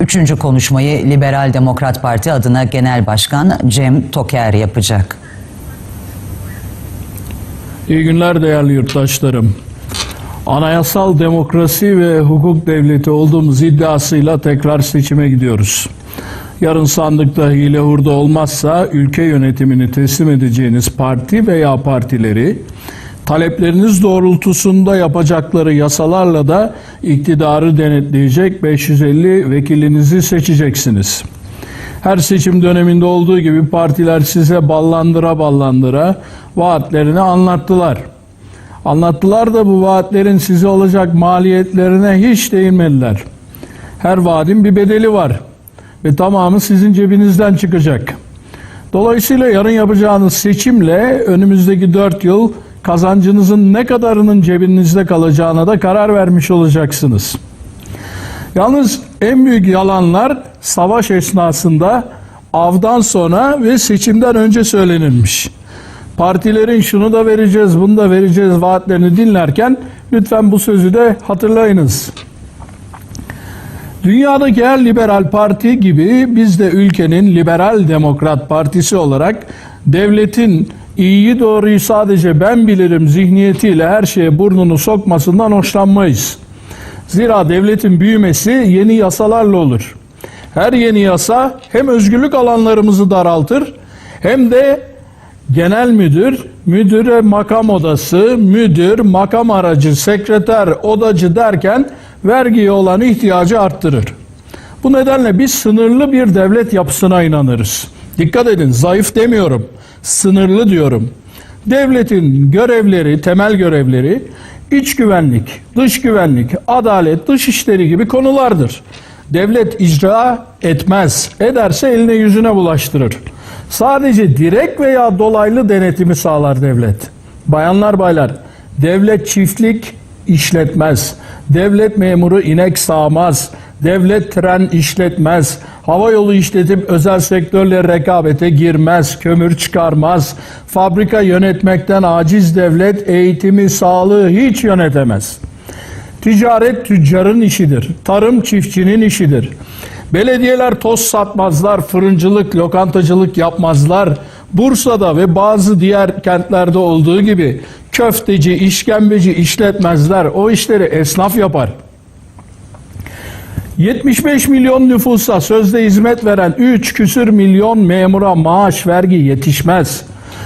Üçüncü konuşmayı Liberal Demokrat Parti adına Genel Başkan Cem Toker yapacak. İyi günler değerli yurttaşlarım. Anayasal demokrasi ve hukuk devleti olduğumuz iddiasıyla tekrar seçime gidiyoruz. Yarın sandıkta hile hurda olmazsa ülke yönetimini teslim edeceğiniz parti veya partileri talepleriniz doğrultusunda yapacakları yasalarla da iktidarı denetleyecek 550 vekilinizi seçeceksiniz. Her seçim döneminde olduğu gibi partiler size ballandıra ballandıra vaatlerini anlattılar. Anlattılar da bu vaatlerin size olacak maliyetlerine hiç değinmediler. Her vaadin bir bedeli var ve tamamı sizin cebinizden çıkacak. Dolayısıyla yarın yapacağınız seçimle önümüzdeki 4 yıl kazancınızın ne kadarının cebinizde kalacağına da karar vermiş olacaksınız. Yalnız en büyük yalanlar savaş esnasında avdan sonra ve seçimden önce söylenilmiş. Partilerin şunu da vereceğiz, bunu da vereceğiz vaatlerini dinlerken lütfen bu sözü de hatırlayınız. Dünyadaki her liberal parti gibi biz de ülkenin liberal demokrat partisi olarak devletin iyiyi doğruyu sadece ben bilirim zihniyetiyle her şeye burnunu sokmasından hoşlanmayız. Zira devletin büyümesi yeni yasalarla olur. Her yeni yasa hem özgürlük alanlarımızı daraltır hem de genel müdür, müdüre makam odası, müdür, makam aracı, sekreter, odacı derken vergiye olan ihtiyacı arttırır. Bu nedenle biz sınırlı bir devlet yapısına inanırız. Dikkat edin zayıf demiyorum, sınırlı diyorum. Devletin görevleri, temel görevleri iç güvenlik, dış güvenlik, adalet, dış işleri gibi konulardır. Devlet icra etmez, ederse eline yüzüne bulaştırır. Sadece direkt veya dolaylı denetimi sağlar devlet. Bayanlar baylar, devlet çiftlik işletmez. Devlet memuru inek sağmaz. Devlet tren işletmez. Hava yolu işletip özel sektörle rekabete girmez. Kömür çıkarmaz. Fabrika yönetmekten aciz devlet eğitimi, sağlığı hiç yönetemez. Ticaret tüccarın işidir. Tarım çiftçinin işidir. Belediyeler toz satmazlar, fırıncılık, lokantacılık yapmazlar. Bursa'da ve bazı diğer kentlerde olduğu gibi köfteci, işkembeci işletmezler. O işleri esnaf yapar. 75 milyon nüfusa sözde hizmet veren 3 küsür milyon memura maaş vergi yetişmez.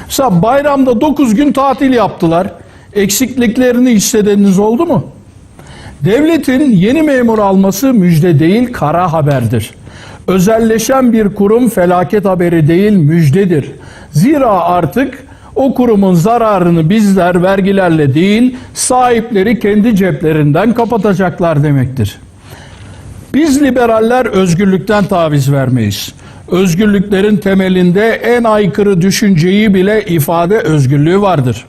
Mesela bayramda 9 gün tatil yaptılar. Eksikliklerini hissedeniniz oldu mu? Devletin yeni memur alması müjde değil kara haberdir. Özelleşen bir kurum felaket haberi değil müjdedir. Zira artık o kurumun zararını bizler vergilerle değil sahipleri kendi ceplerinden kapatacaklar demektir. Biz liberaller özgürlükten taviz vermeyiz. Özgürlüklerin temelinde en aykırı düşünceyi bile ifade özgürlüğü vardır.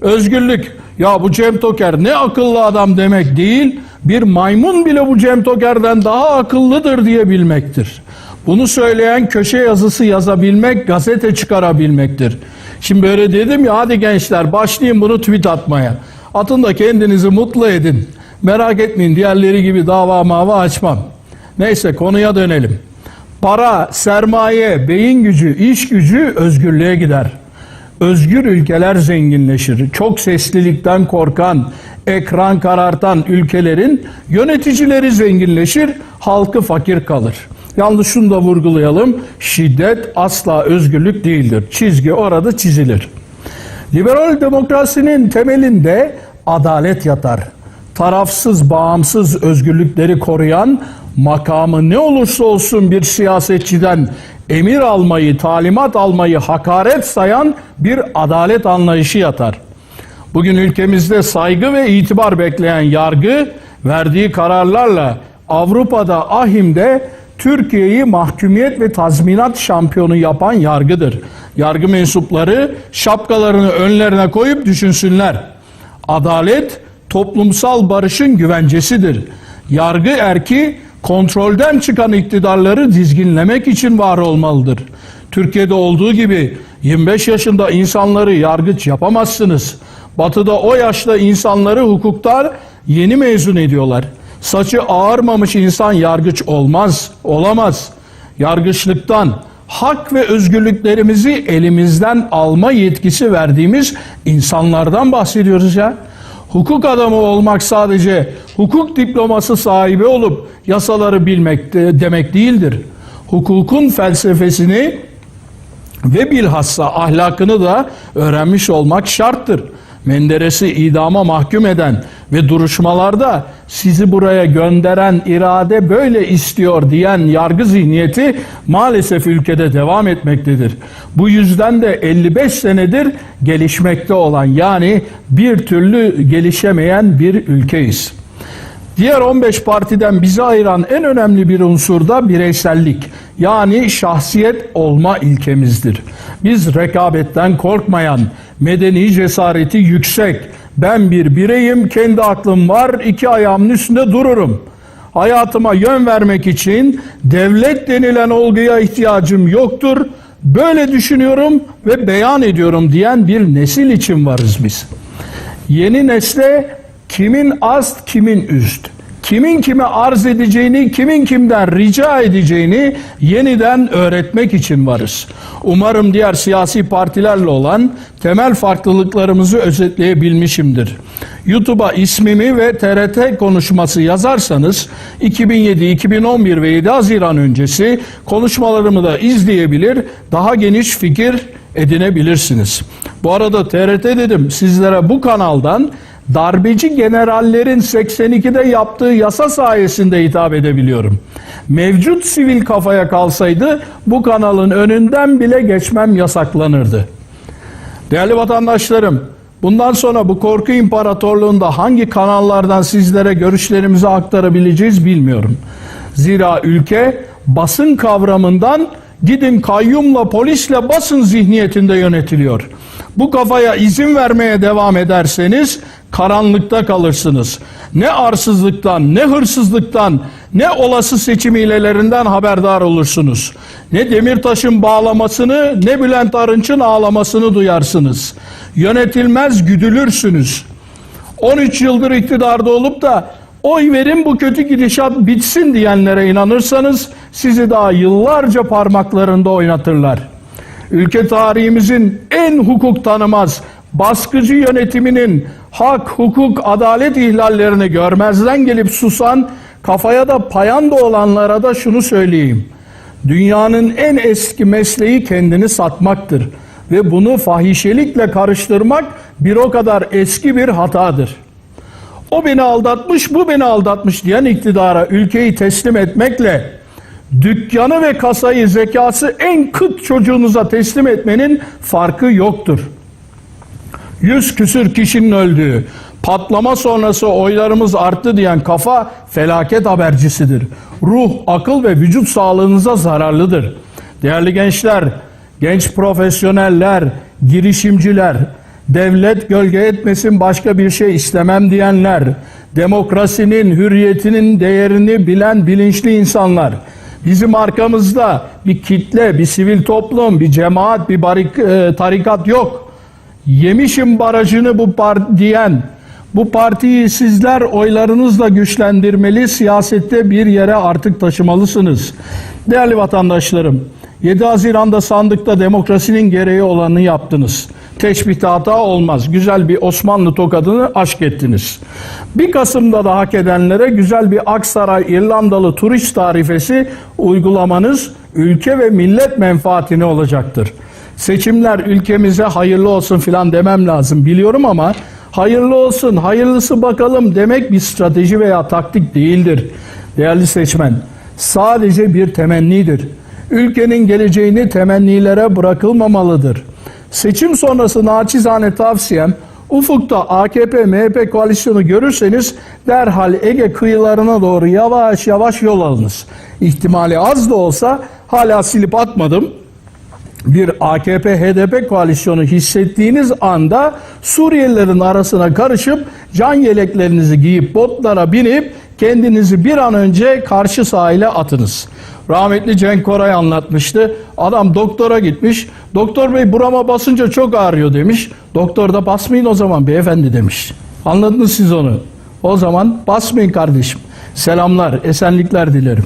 Özgürlük ya bu Cem Toker ne akıllı adam demek değil, bir maymun bile bu Cem Toker'den daha akıllıdır diyebilmektir. Bunu söyleyen köşe yazısı yazabilmek, gazete çıkarabilmektir. Şimdi böyle dedim ya hadi gençler başlayın bunu tweet atmaya. Atın da kendinizi mutlu edin. Merak etmeyin diğerleri gibi dava mava açmam. Neyse konuya dönelim. Para, sermaye, beyin gücü, iş gücü özgürlüğe gider. Özgür ülkeler zenginleşir. Çok seslilikten korkan, ekran karartan ülkelerin yöneticileri zenginleşir, halkı fakir kalır. Yalnız şunu da vurgulayalım. Şiddet asla özgürlük değildir. Çizgi orada çizilir. Liberal demokrasinin temelinde adalet yatar. Tarafsız, bağımsız özgürlükleri koruyan, makamı ne olursa olsun bir siyasetçiden emir almayı, talimat almayı hakaret sayan bir adalet anlayışı yatar. Bugün ülkemizde saygı ve itibar bekleyen yargı verdiği kararlarla Avrupa'da Ahim'de Türkiye'yi mahkumiyet ve tazminat şampiyonu yapan yargıdır. Yargı mensupları şapkalarını önlerine koyup düşünsünler. Adalet toplumsal barışın güvencesidir. Yargı erki kontrolden çıkan iktidarları dizginlemek için var olmalıdır. Türkiye'de olduğu gibi 25 yaşında insanları yargıç yapamazsınız. Batı'da o yaşta insanları hukuktan yeni mezun ediyorlar. Saçı ağarmamış insan yargıç olmaz, olamaz. Yargıçlıktan, hak ve özgürlüklerimizi elimizden alma yetkisi verdiğimiz insanlardan bahsediyoruz ya. Hukuk adamı olmak sadece hukuk diploması sahibi olup yasaları bilmek de- demek değildir. Hukukun felsefesini ve bilhassa ahlakını da öğrenmiş olmak şarttır. Menderes'i idama mahkum eden ve duruşmalarda sizi buraya gönderen irade böyle istiyor diyen yargı zihniyeti maalesef ülkede devam etmektedir. Bu yüzden de 55 senedir gelişmekte olan yani bir türlü gelişemeyen bir ülkeyiz. Diğer 15 partiden bizi ayıran en önemli bir unsur da bireysellik. Yani şahsiyet olma ilkemizdir. Biz rekabetten korkmayan, medeni cesareti yüksek, ben bir bireyim, kendi aklım var, iki ayağımın üstünde dururum. Hayatıma yön vermek için devlet denilen olguya ihtiyacım yoktur. Böyle düşünüyorum ve beyan ediyorum diyen bir nesil için varız biz. Yeni nesle kimin ast kimin üst, kimin kime arz edeceğini, kimin kimden rica edeceğini yeniden öğretmek için varız. Umarım diğer siyasi partilerle olan temel farklılıklarımızı özetleyebilmişimdir. YouTube'a ismimi ve TRT konuşması yazarsanız 2007, 2011 ve 7 Haziran öncesi konuşmalarımı da izleyebilir, daha geniş fikir edinebilirsiniz. Bu arada TRT dedim sizlere bu kanaldan darbeci generallerin 82'de yaptığı yasa sayesinde hitap edebiliyorum. Mevcut sivil kafaya kalsaydı bu kanalın önünden bile geçmem yasaklanırdı. Değerli vatandaşlarım, bundan sonra bu korku imparatorluğunda hangi kanallardan sizlere görüşlerimizi aktarabileceğiz bilmiyorum. Zira ülke basın kavramından gidin kayyumla polisle basın zihniyetinde yönetiliyor. Bu kafaya izin vermeye devam ederseniz karanlıkta kalırsınız. Ne arsızlıktan, ne hırsızlıktan, ne olası seçim hilelerinden haberdar olursunuz. Ne Demirtaş'ın bağlamasını, ne Bülent Arınç'ın ağlamasını duyarsınız. Yönetilmez güdülürsünüz. 13 yıldır iktidarda olup da oy verin bu kötü gidişat bitsin diyenlere inanırsanız sizi daha yıllarca parmaklarında oynatırlar. Ülke tarihimizin en hukuk tanımaz, baskıcı yönetiminin hak, hukuk, adalet ihlallerini görmezden gelip susan, kafaya da payanda olanlara da şunu söyleyeyim. Dünyanın en eski mesleği kendini satmaktır ve bunu fahişelikle karıştırmak bir o kadar eski bir hatadır. O beni aldatmış, bu beni aldatmış diyen iktidara ülkeyi teslim etmekle dükkanı ve kasayı zekası en kıt çocuğunuza teslim etmenin farkı yoktur. Yüz küsür kişinin öldüğü, patlama sonrası oylarımız arttı diyen kafa felaket habercisidir. Ruh, akıl ve vücut sağlığınıza zararlıdır. Değerli gençler, genç profesyoneller, girişimciler, devlet gölge etmesin başka bir şey istemem diyenler, demokrasinin, hürriyetinin değerini bilen bilinçli insanlar, bizim arkamızda bir kitle, bir sivil toplum, bir cemaat, bir barik, e, tarikat yok. Yemişim barajını bu part diyen, bu partiyi sizler oylarınızla güçlendirmeli, siyasette bir yere artık taşımalısınız. Değerli vatandaşlarım, 7 Haziran'da sandıkta demokrasinin gereği olanı yaptınız. Teşbihte hata olmaz. Güzel bir Osmanlı tokadını aşk ettiniz. 1 Kasım'da da hak edenlere güzel bir Aksaray İrlandalı turist tarifesi uygulamanız ülke ve millet menfaatine olacaktır. Seçimler ülkemize hayırlı olsun filan demem lazım biliyorum ama hayırlı olsun, hayırlısı bakalım demek bir strateji veya taktik değildir. Değerli seçmen, sadece bir temennidir. Ülkenin geleceğini temennilere bırakılmamalıdır. Seçim sonrası naçizane tavsiyem ufukta AKP MHP koalisyonu görürseniz derhal Ege kıyılarına doğru yavaş yavaş yol alınız. İhtimali az da olsa hala silip atmadım bir AKP HDP koalisyonu hissettiğiniz anda Suriyelilerin arasına karışıp can yeleklerinizi giyip botlara binip kendinizi bir an önce karşı sahile atınız. Rahmetli Cenk Koray anlatmıştı. Adam doktora gitmiş. Doktor bey burama basınca çok ağrıyor demiş. Doktor da basmayın o zaman beyefendi demiş. Anladınız siz onu. O zaman basmayın kardeşim. Selamlar, esenlikler dilerim.